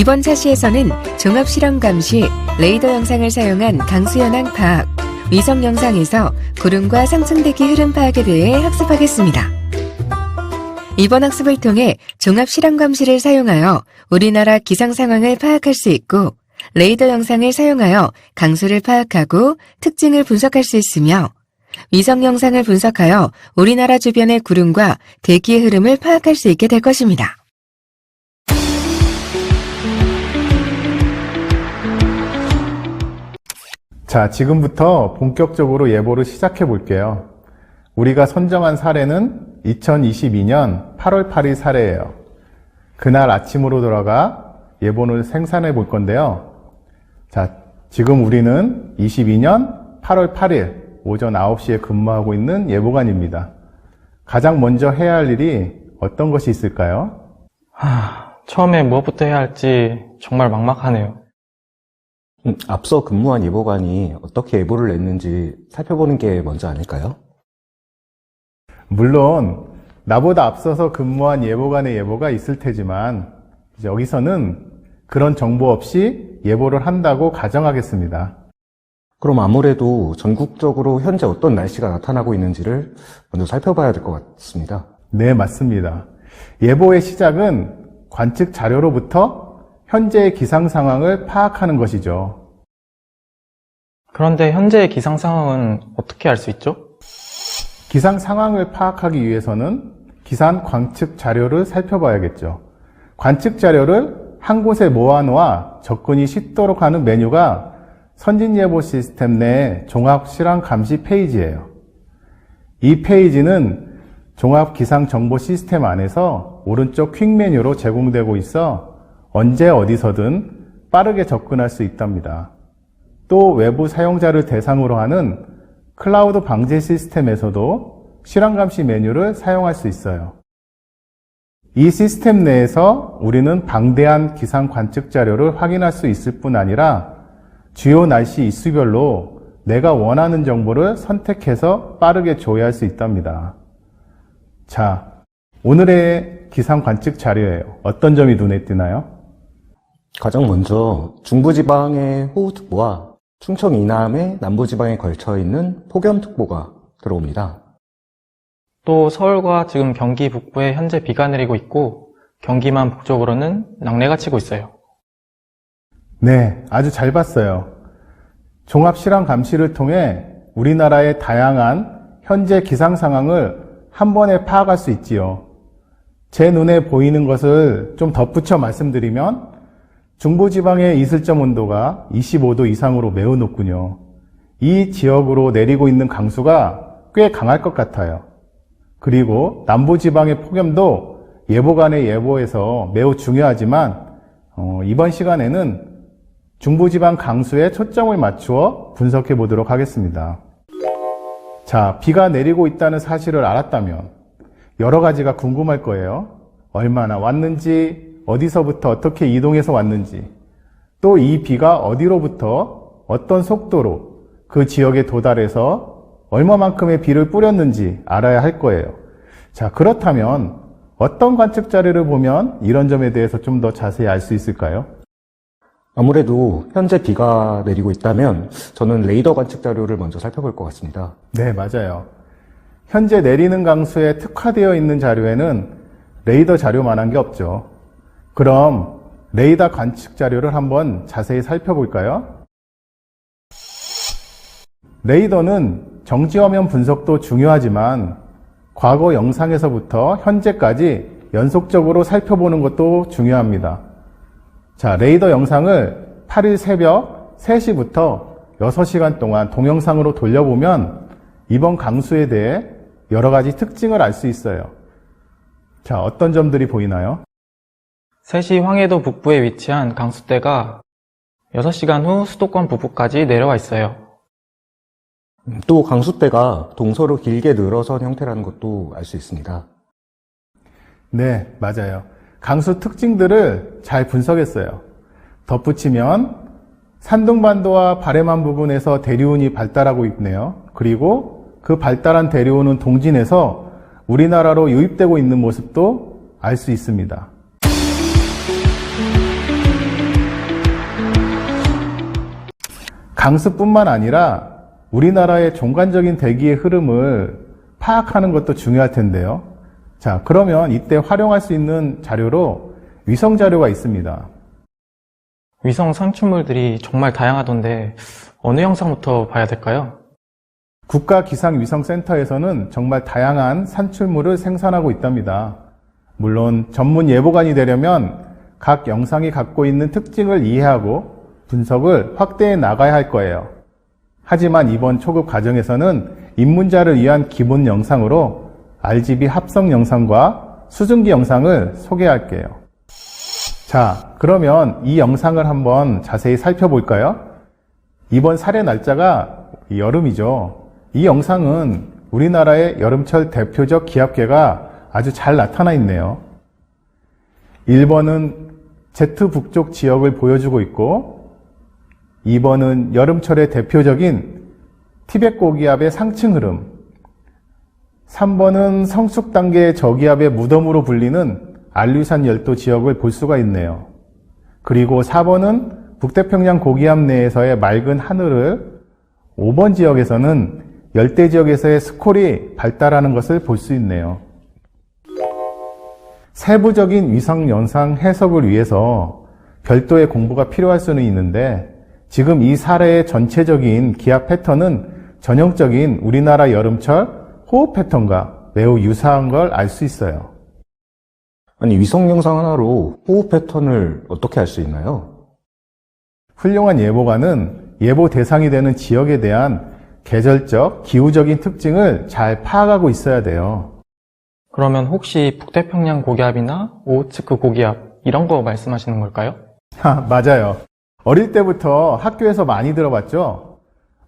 이번 차시에서는 종합 실험 감시 레이더 영상을 사용한 강수 현황 파악, 위성 영상에서 구름과 상승대기 흐름 파악에 대해 학습하겠습니다. 이번 학습을 통해 종합 실험 감시를 사용하여 우리나라 기상 상황을 파악할 수 있고 레이더 영상을 사용하여 강수를 파악하고 특징을 분석할 수 있으며 위성 영상을 분석하여 우리나라 주변의 구름과 대기의 흐름을 파악할 수 있게 될 것입니다. 자, 지금부터 본격적으로 예보를 시작해 볼게요. 우리가 선정한 사례는 2022년 8월 8일 사례예요. 그날 아침으로 돌아가 예보를 생산해 볼 건데요. 자, 지금 우리는 22년 8월 8일 오전 9시에 근무하고 있는 예보관입니다. 가장 먼저 해야 할 일이 어떤 것이 있을까요? 하, 처음에 무엇부터 해야 할지 정말 막막하네요. 음, 앞서 근무한 예보관이 어떻게 예보를 냈는지 살펴보는 게 먼저 아닐까요? 물론 나보다 앞서서 근무한 예보관의 예보가 있을 테지만 여기서는 그런 정보 없이 예보를 한다고 가정하겠습니다. 그럼 아무래도 전국적으로 현재 어떤 날씨가 나타나고 있는지를 먼저 살펴봐야 될 것 같습니다. 네, 맞습니다. 예보의 시작은 관측 자료로부터 현재의 기상 상황을 파악하는 것이죠. 그런데 현재의 기상 상황은 어떻게 알 수 있죠? 기상 상황을 파악하기 위해서는 기상 관측 자료를 살펴봐야겠죠. 관측 자료를 한 곳에 모아놓아 접근이 쉽도록 하는 메뉴가 선진예보 시스템 내 종합 실황 감시 페이지예요. 이 페이지는 종합 기상 정보 시스템 안에서 오른쪽 퀵 메뉴로 제공되고 있어 언제 어디서든 빠르게 접근할 수 있답니다. 또 외부 사용자를 대상으로 하는 클라우드 방제 시스템에서도 실황 감시 메뉴를 사용할 수 있어요. 이 시스템 내에서 우리는 방대한 기상 관측 자료를 확인할 수 있을 뿐 아니라 주요 날씨 이수별로 내가 원하는 정보를 선택해서 빠르게 조회할 수 있답니다. 자, 오늘의 기상 관측 자료예요. 어떤 점이 눈에 띄나요? 가장 먼저 중부지방의 호우특보와 충청 이남의 남부지방에 걸쳐 있는 폭염특보가 들어옵니다. 또 서울과 지금 경기 북부에 현재 비가 내리고 있고 경기만 북쪽으로는 낙뢰가 치고 있어요. 네, 아주 잘 봤어요. 종합 실황 감시를 통해 우리나라의 다양한 현재 기상 상황을 한 번에 파악할 수 있지요. 제 눈에 보이는 것을 좀 덧붙여 말씀드리면 중부지방의 이슬점 온도가 25도 이상으로 매우 높군요. 이 지역으로 내리고 있는 강수가 꽤 강할 것 같아요. 그리고 남부지방의 폭염도 예보관의 예보에서 매우 중요하지만 어, 이번 시간에는 중부지방 강수에 초점을 맞추어 분석해 보도록 하겠습니다. 자, 비가 내리고 있다는 사실을 알았다면 여러 가지가 궁금할 거예요. 얼마나 왔는지, 어디서부터 어떻게 이동해서 왔는지, 또 이 비가 어디로부터 어떤 속도로 그 지역에 도달해서 얼마만큼의 비를 뿌렸는지 알아야 할 거예요. 자, 그렇다면 어떤 관측 자료를 보면 이런 점에 대해서 좀 더 자세히 알 수 있을까요? 아무래도 현재 비가 내리고 있다면 저는 레이더 관측 자료를 먼저 살펴볼 것 같습니다. 네, 맞아요. 현재 내리는 강수에 특화되어 있는 자료에는 레이더 자료만한 게 없죠. 그럼 레이더 관측 자료를 한번 자세히 살펴볼까요? 레이더는 정지화면 분석도 중요하지만 과거 영상에서부터 현재까지 연속적으로 살펴보는 것도 중요합니다. 자, 레이더 영상을 8일 새벽 3시부터 6시간 동안 동영상으로 돌려보면 이번 강수에 대해 여러 가지 특징을 알 수 있어요. 자, 어떤 점들이 보이나요? 3시 황해도 북부에 위치한 강수대가 6시간 후 수도권 북부까지 내려와 있어요. 또 강수대가 동서로 길게 늘어선 형태라는 것도 알 수 있습니다. 네, 맞아요. 강수 특징들을 잘 분석했어요. 덧붙이면 산둥반도와 바레만 부근에서 대류운이 발달하고 있네요. 그리고 그 발달한 대류운은 동진에서 우리나라로 유입되고 있는 모습도 알 수 있습니다. 강수뿐만 아니라 우리나라의 종관적인 대기의 흐름을 파악하는 것도 중요할 텐데요. 자, 그러면 이때 활용할 수 있는 자료로 위성 자료가 있습니다. 위성 산출물들이 정말 다양하던데 어느 영상부터 봐야 될까요? 국가기상위성센터에서는 정말 다양한 산출물을 생산하고 있답니다. 물론 전문 예보관이 되려면 각 영상이 갖고 있는 특징을 이해하고 분석을 확대해 나가야 할 거예요. 하지만 이번 초급 과정에서는 입문자를 위한 기본 영상으로 RGB 합성 영상과 수증기 영상을 소개할게요. 자, 그러면 이 영상을 한번 자세히 살펴볼까요? 이번 사례 날짜가 여름이죠. 이 영상은 우리나라의 여름철 대표적 기압계가 아주 잘 나타나 있네요. 1번은 제트 북쪽 지역을 보여주고 있고, 2번은 여름철의 대표적인 티벳 고기압의 상층 흐름, 3번은 성숙 단계의 저기압의 무덤으로 불리는 알류산 열도 지역을 볼 수가 있네요. 그리고 4번은 북태평양 고기압 내에서의 맑은 하늘을 5번 지역에서는 열대 지역에서의 스콜이 발달하는 것을 볼 수 있네요. 세부적인 위성 영상 해석을 위해서 별도의 공부가 필요할 수는 있는데 지금 이 사례의 전체적인 기압 패턴은 전형적인 우리나라 여름철 호흡 패턴과 매우 유사한 걸 알 수 있어요. 아니, 위성 영상 하나로 호흡 패턴을 어떻게 알 수 있나요? 훌륭한 예보관은 예보 대상이 되는 지역에 대한 계절적, 기후적인 특징을 잘 파악하고 있어야 돼요. 그러면 혹시 북태평양 고기압이나 오호츠크 고기압 이런 거 말씀하시는 걸까요? 하, 맞아요. 어릴 때부터 학교에서 많이 들어봤죠?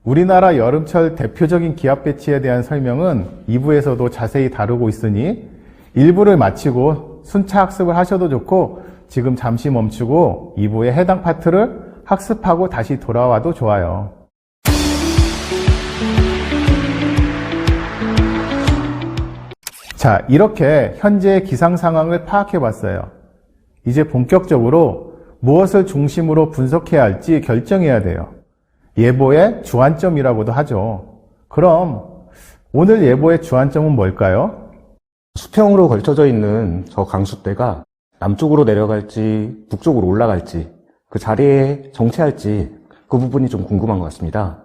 우리나라 여름철 대표적인 기압 배치에 대한 설명은 2부에서도 자세히 다루고 있으니 1부를 마치고 순차 학습을 하셔도 좋고 지금 잠시 멈추고 2부의 해당 파트를 학습하고 다시 돌아와도 좋아요. 자, 이렇게 현재의 기상 상황을 파악해 봤어요. 이제 본격적으로 무엇을 중심으로 분석해야 할지 결정해야 돼요. 예보의 주안점이라고도 하죠. 그럼 오늘 예보의 주안점은 뭘까요? 수평으로 걸쳐져 있는 저 강수대가 남쪽으로 내려갈지 북쪽으로 올라갈지 그 자리에 정체할지 그 부분이 좀 궁금한 것 같습니다.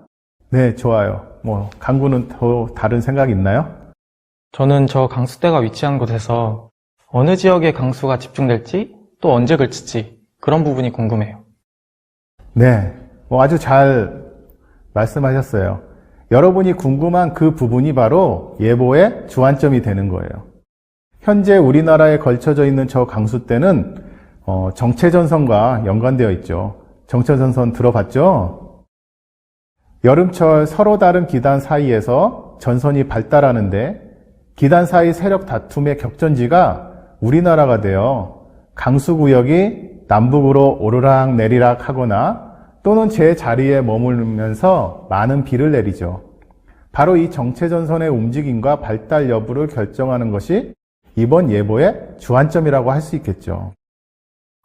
네, 좋아요. 뭐, 강구는 더 다른 생각 있나요? 저는 저 강수대가 위치한 곳에서 어느 지역에 강수가 집중될지 또 언제 그칠지 그런 부분이 궁금해요. 네, 뭐 아주 잘 말씀하셨어요. 여러분이 궁금한 그 부분이 바로 예보의 주안점이 되는 거예요. 현재 우리나라에 걸쳐져 있는 저 강수대는 어, 정체전선과 연관되어 있죠. 정체전선 들어봤죠? 여름철 서로 다른 기단 사이에서 전선이 발달하는데 기단 사이 세력 다툼의 격전지가 우리나라가 되어 강수구역이 남북으로 오르락 내리락 하거나 또는 제 자리에 머물면서 많은 비를 내리죠. 바로 이 정체전선의 움직임과 발달 여부를 결정하는 것이 이번 예보의 주안점이라고 할 수 있겠죠.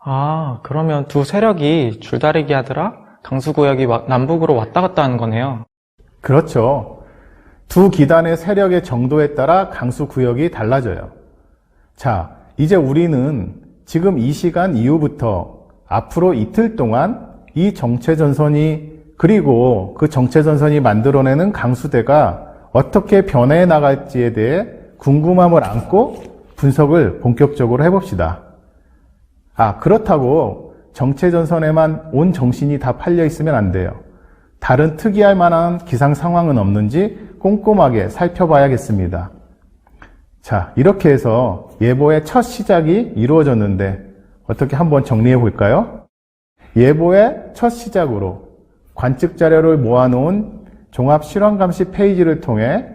아, 그러면 두 세력이 줄다리기 하더라 강수구역이 와- 남북으로 왔다 갔다 하는 거네요. 그렇죠. 두 기단의 세력의 정도에 따라 강수 구역이 달라져요. 자, 이제 우리는 지금 이 시간 이후부터 앞으로 이틀 동안 이 정체전선이 그리고 그 정체전선이 만들어내는 강수대가 어떻게 변해 나갈지에 대해 궁금함을 안고 분석을 본격적으로 해봅시다. 아, 그렇다고 정체전선에만 온 정신이 다 팔려 있으면 안 돼요. 다른 특이할 만한 기상 상황은 없는지 꼼꼼하게 살펴봐야겠습니다. 자, 이렇게 해서 예보의 첫 시작이 이루어졌는데 어떻게 한번 정리해 볼까요? 예보의 첫 시작으로 관측 자료를 모아놓은 종합 실험 감시 페이지를 통해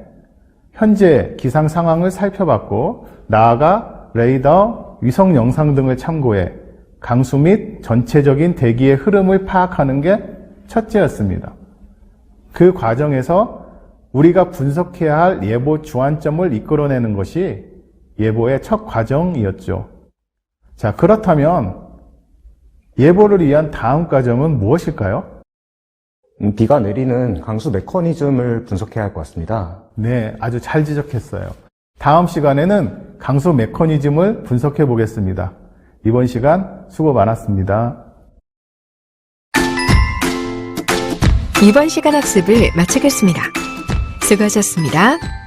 현재 기상 상황을 살펴봤고 나아가 레이더, 위성 영상 등을 참고해 강수 및 전체적인 대기의 흐름을 파악하는 게 첫째였습니다. 그 과정에서 우리가 분석해야 할 예보 주안점을 이끌어내는 것이 예보의 첫 과정이었죠. 자, 그렇다면 예보를 위한 다음 과정은 무엇일까요? 음, 비가 내리는 강수 메커니즘을 분석해야 할 것 같습니다. 네, 아주 잘 지적했어요. 다음 시간에는 강수 메커니즘을 분석해 보겠습니다. 이번 시간 수고 많았습니다. 이번 시간 학습을 마치겠습니다. 수고하셨습니다.